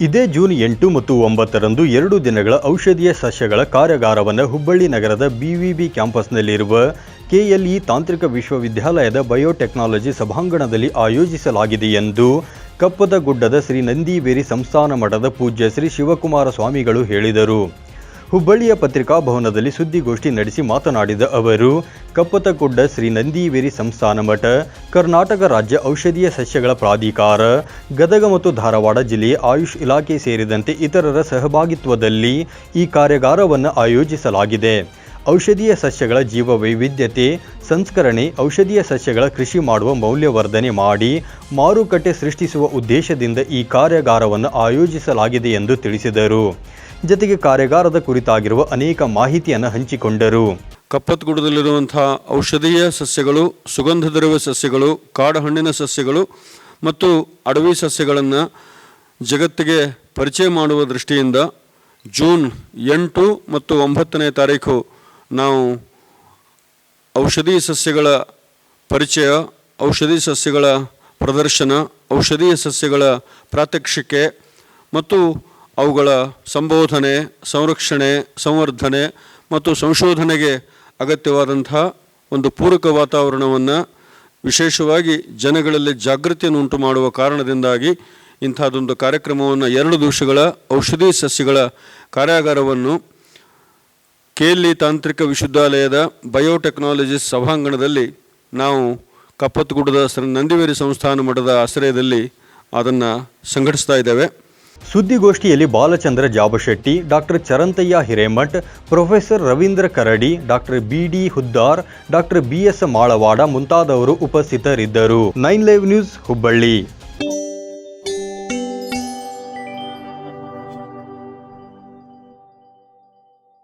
ಇದೇ ಜೂನ್ ಎಂಟು ಮತ್ತು ಒಂಬತ್ತರಂದು ಎರಡು ದಿನಗಳ ಔಷಧೀಯ ಸಸ್ಯಗಳ ಕಾರ್ಯಾಗಾರವನ್ನು ಹುಬ್ಬಳ್ಳಿ ನಗರದ ಬಿವಿಬಿ ಕ್ಯಾಂಪಸ್ನಲ್ಲಿರುವ ಕೆಎಲ್ಇ ತಾಂತ್ರಿಕ ವಿಶ್ವವಿದ್ಯಾಲಯದ ಬಯೋಟೆಕ್ನಾಲಜಿ ಸಭಾಂಗಣದಲ್ಲಿ ಆಯೋಜಿಸಲಾಗಿದೆ ಎಂದು ಕಪ್ಪದ ಗುಡ್ಡದ ಶ್ರೀ ನಂದಿವೇರಿ ಸಂಸ್ಥಾನ ಮಠದ ಪೂಜ್ಯ ಶ್ರೀ ಶಿವಕುಮಾರ ಸ್ವಾಮಿಗಳು ಹೇಳಿದರು. ಹುಬ್ಬಳ್ಳಿಯ ಪತ್ರಿಕಾ ಭವನದಲ್ಲಿ ಸುದ್ದಿಗೋಷ್ಠಿ ನಡೆಸಿ ಮಾತನಾಡಿದ ಅವರು ಕಪ್ಪತಗುಡ್ಡ ಶ್ರೀ ನಂದಿವೇರಿ ಸಂಸ್ಥಾನ ಮಠ, ಕರ್ನಾಟಕ ರಾಜ್ಯ ಔಷಧೀಯ ಸಸ್ಯಗಳ ಪ್ರಾಧಿಕಾರ, ಗದಗ ಮತ್ತು ಧಾರವಾಡ ಜಿಲ್ಲೆಯ ಆಯುಷ್ ಇಲಾಖೆ ಸೇರಿದಂತೆ ಇತರರ ಸಹಭಾಗಿತ್ವದಲ್ಲಿ ಈ ಕಾರ್ಯಾಗಾರವನ್ನು ಆಯೋಜಿಸಲಾಗಿದೆ. ಔಷಧೀಯ ಸಸ್ಯಗಳ ಜೀವ ವೈವಿಧ್ಯತೆ ಸಂಸ್ಕರಣೆ, ಔಷಧೀಯ ಸಸ್ಯಗಳ ಕೃಷಿ ಮಾಡುವ ಮೌಲ್ಯವರ್ಧನೆ ಮಾಡಿ ಮಾರುಕಟ್ಟೆ ಸೃಷ್ಟಿಸುವ ಉದ್ದೇಶದಿಂದ ಈ ಕಾರ್ಯಾಗಾರವನ್ನು ಆಯೋಜಿಸಲಾಗಿದೆ ಎಂದು ತಿಳಿಸಿದರು. ಜೊತೆಗೆ ಕಾರ್ಯಾಗಾರದ ಕುರಿತಾಗಿರುವ ಅನೇಕ ಮಾಹಿತಿಯನ್ನು ಹಂಚಿಕೊಂಡರು. ಕಪ್ಪತ್ಗುಡದಲ್ಲಿರುವಂತಹ ಔಷಧೀಯ ಸಸ್ಯಗಳು, ಸುಗಂಧ ದ್ರವ್ಯ ಸಸ್ಯಗಳು ಕಾಡು ಹಣ್ಣಿನ ಸಸ್ಯಗಳು ಮತ್ತು ಅಡವಿ ಸಸ್ಯಗಳನ್ನು ಜಗತ್ತಿಗೆ ಪರಿಚಯ ಮಾಡುವ ದೃಷ್ಟಿಯಿಂದ ಜೂನ್ ಎಂಟು ಮತ್ತು ಒಂಬತ್ತನೇ ತಾರೀಕು ನಾವು ಔಷಧೀಯ ಸಸ್ಯಗಳ ಪರಿಚಯ, ಔಷಧಿ ಸಸ್ಯಗಳ ಪ್ರದರ್ಶನ ಔಷಧೀಯ ಸಸ್ಯಗಳ ಪ್ರಾತ್ಯಕ್ಷಿಕೆ ಮತ್ತು ಅವುಗಳ ಸಂಬೋಧನೆ, ಸಂರಕ್ಷಣೆ, ಸಂವರ್ಧನೆ ಮತ್ತು ಸಂಶೋಧನೆಗೆ ಅಗತ್ಯವಾದಂತಹ ಒಂದು ಪೂರಕ ವಾತಾವರಣವನ್ನು ವಿಶೇಷವಾಗಿ ಜನಗಳಲ್ಲಿ ಜಾಗೃತಿಯನ್ನು ಉಂಟು ಮಾಡುವ ಕಾರಣದಿಂದಾಗಿ ಇಂಥದ್ದೊಂದು ಕಾರ್ಯಕ್ರಮವನ್ನು ಎರಡು ದಿವಸಗಳ ಔಷಧಿ ಸಸ್ಯಗಳ ಕಾರ್ಯಾಗಾರವನ್ನು ಕೆಎಲ್ಇ ತಾಂತ್ರಿಕ ವಿಶ್ವವಿದ್ಯಾಲಯದ ಬಯೋಟೆಕ್ನಾಲಜಿ ಸಭಾಂಗಣದಲ್ಲಿ ನಾವು ಕಪ್ಪತ್ತಗುಡ್ಡದ ಶ್ರೀ ನಂದಿವೇರಿ ಸಂಸ್ಥಾನ ಮಠದ ಆಶ್ರಯದಲ್ಲಿ ಅದನ್ನು ಸಂಘಟಿಸ್ತಾ ಇದ್ದೇವೆ. ಸುದ್ದಿಗೋಷ್ಠಿಯಲ್ಲಿ Balachandra Jabashetti, doctor Charantayya Hiremath, professor Ravindra Karadi, doctor B D Huddar, doctor B S Malavada ಮುಂತಾದವರು ಉಪಸ್ಥಿತರಿದ್ದರು. Nine live news Hubballi.